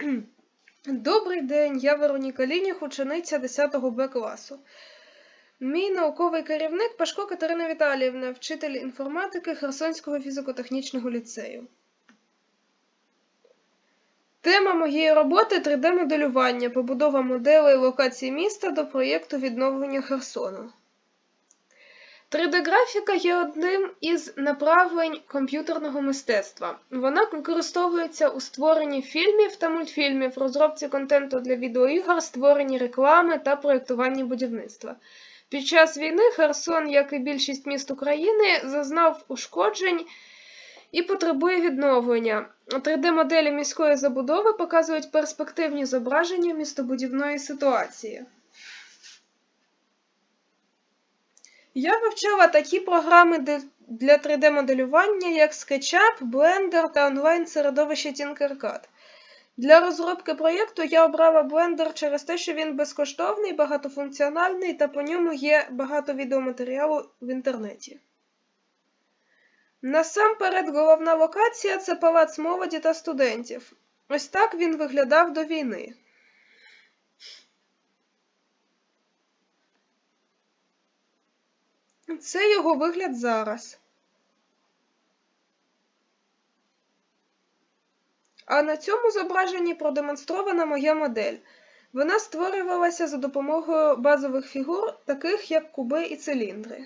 Добрий день, я Вероніка Лініх, учениця 10 Б класу. Мій науковий керівник Пашко Катерина Віталіївна, вчитель інформатики Херсонського фізико-технічного ліцею. Тема моєї роботи 3D-моделювання, побудова моделей локацій міста до проєкту відновлення Херсону. 3D-графіка є одним із направлень комп'ютерного мистецтва. Вона використовується у створенні фільмів та мультфільмів, розробці контенту для відеоігор, створенні реклами та проєктуванні будівництва. Під час війни Херсон, як і більшість міст України, зазнав ушкоджень і потребує відновлення. 3D-моделі міської забудови показують перспективні зображення містобудівної ситуації. Я вивчала такі програми для 3D-моделювання, як SketchUp, Blender та онлайн-середовище Tinkercad. Для розробки проєкту я обрала Blender через те, що він безкоштовний, багатофункціональний та по ньому є багато відеоматеріалу в інтернеті. Насамперед, головна локація це палац молоді та студентів. Ось так він виглядав до війни. Це його вигляд зараз. А на цьому зображенні продемонстрована моя модель. Вона створювалася за допомогою базових фігур, таких як куби і циліндри.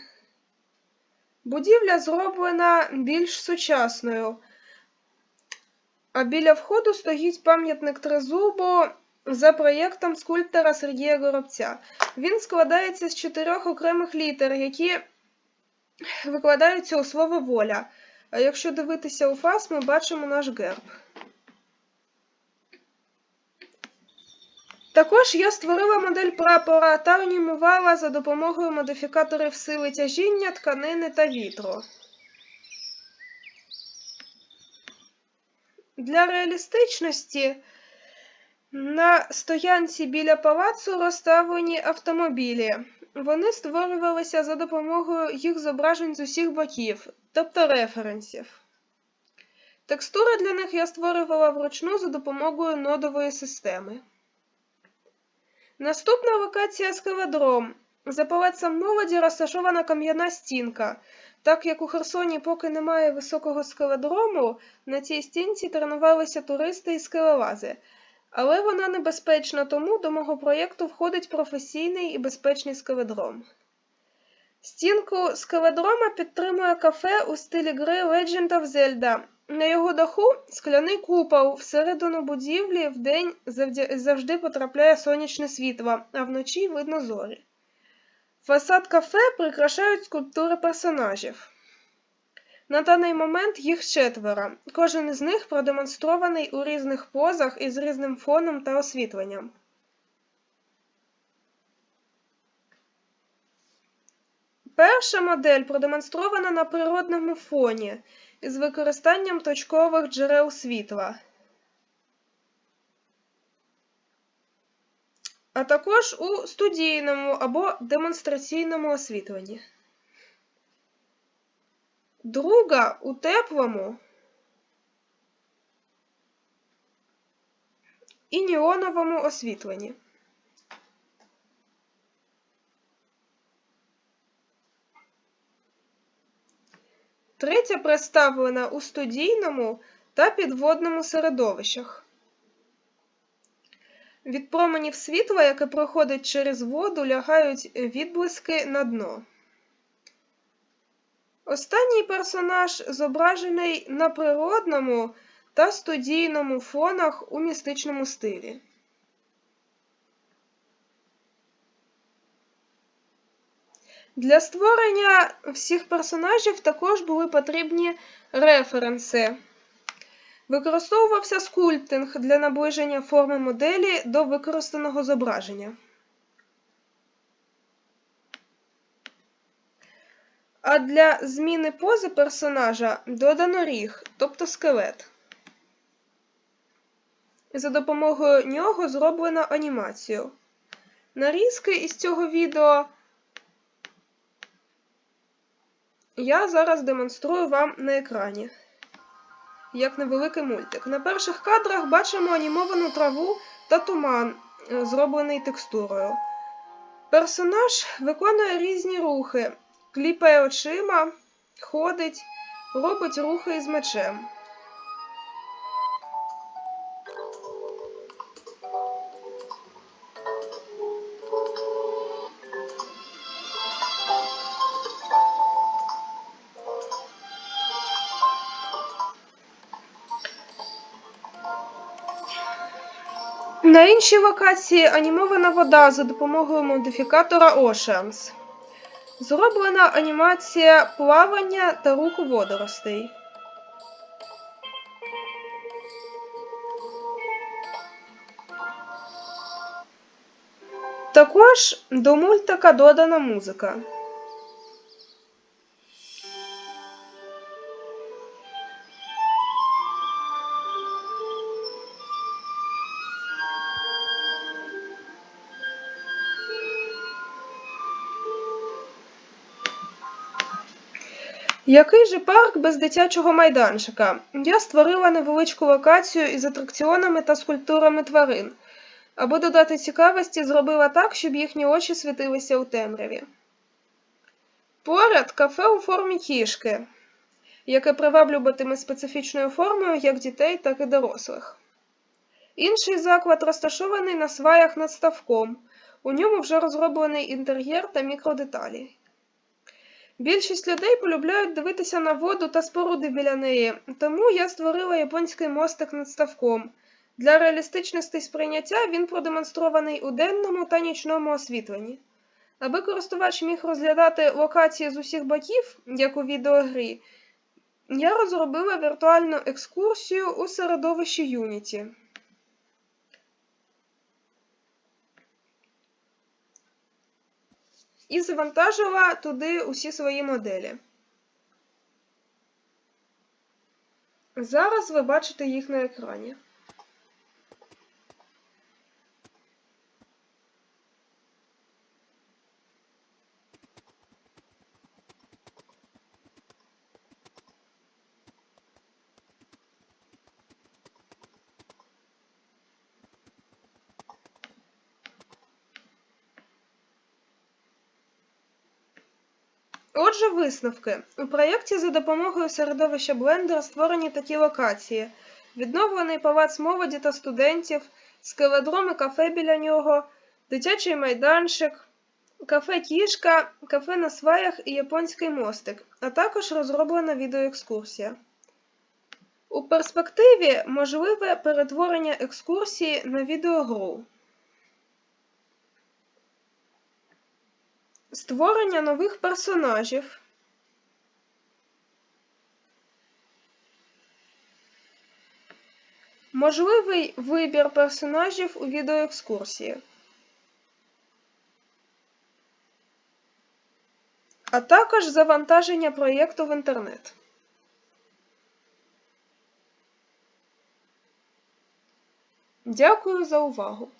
Будівля зроблена більш сучасною, а біля входу стоїть пам'ятник Тризубу за проєктом скульптора Сергія Горобця. Він складається з чотирьох окремих літер, які викладаються у слово воля. А якщо дивитися у фас, ми бачимо наш герб. Також я створила модель прапора та анімувала за допомогою модифікаторів сили тяжіння, тканини та вітру. Для реалістичності на стоянці біля палацу розставлені автомобілі. Вони створювалися за допомогою їх зображень з усіх боків, тобто референсів. Текстури для них я створювала вручну за допомогою нодової системи. Наступна локація скеледром. За палацем молоді розташована кам'яна стінка. Так як у Херсоні поки немає високого скеледрому, на цій стінці тренувалися туристи і скелелази. Але вона небезпечна, тому до мого проєкту входить професійний і безпечний скеледром. Стінку скеледрома підтримує кафе у стилі гри Legend of Zelda. На його даху скляний купол. Всередину будівлі вдень завжди потрапляє сонячне світло, а вночі видно зорі. Фасад кафе прикрашають скульптури персонажів. На даний момент їх четверо. Кожен із них продемонстрований у різних позах і з різним фоном та освітленням. Перша модель продемонстрована на природному фоні із використанням точкових джерел світла, а також у студійному або демонстраційному освітленні. Друга у теплому і неоновому освітленні. Третя представлена у студійному та підводному середовищах. Від променів світла, яке проходить через воду, лягають відблиски на дно. Останній персонаж зображений на природному та студійному фонах у містичному стилі. Для створення всіх персонажів також були потрібні референси. Використовувався скульптинг для наближення форми моделі до використаного зображення. А для зміни пози персонажа додано ріг, тобто скелет. За допомогою нього зроблено анімацію. Нарізки із цього відео я зараз демонструю вам на екрані. як невеликий мультик. На перших кадрах бачимо анімовану траву та туман, е, зроблений текстурою. Персонаж виконує різні рухи, кліпає очима, ходить, робить рухи із мечем. На іншій локації анімована вода за допомогою модифікатора Oceans. Зроблена анімація плавання та руху водоростей. Також до мультика додана музика. Який же парк без дитячого майданчика? Я створила невеличку локацію із атракціонами та скульптурами тварин. Аби додати цікавості, зробила так, щоб їхні очі світилися у темряві. Поряд кафе у формі кішки, яке приваблюватиме специфічною формою як дітей, так і дорослих. Інший заклад розташований на сваях над ставком. У ньому вже розроблений інтер'єр та мікродеталі. Більшість людей полюбляють дивитися на воду та споруди біля неї, тому я створила японський мостик над ставком. Для реалістичності сприйняття він продемонстрований у денному та нічному освітленні. Аби користувач міг розглядати локації з усіх боків, як у відеогрі, я розробила віртуальну екскурсію у середовищі Unity. І завантажила туди усі свої моделі. Зараз ви бачите їх на екрані. Отже, висновки. У проєкті за допомогою середовища Blender створені такі локації: відновлений палац молоді та студентів, скеледром і кафе біля нього, дитячий майданчик, кафе Кішка, кафе на сваях і японський мостик, а також розроблена відеоекскурсія. У перспективі можливе перетворення екскурсії на відеогру. Створення нових персонажів. Можливий вибір персонажів у відеоекскурсії. А також завантаження проєкту в інтернет. Дякую за увагу!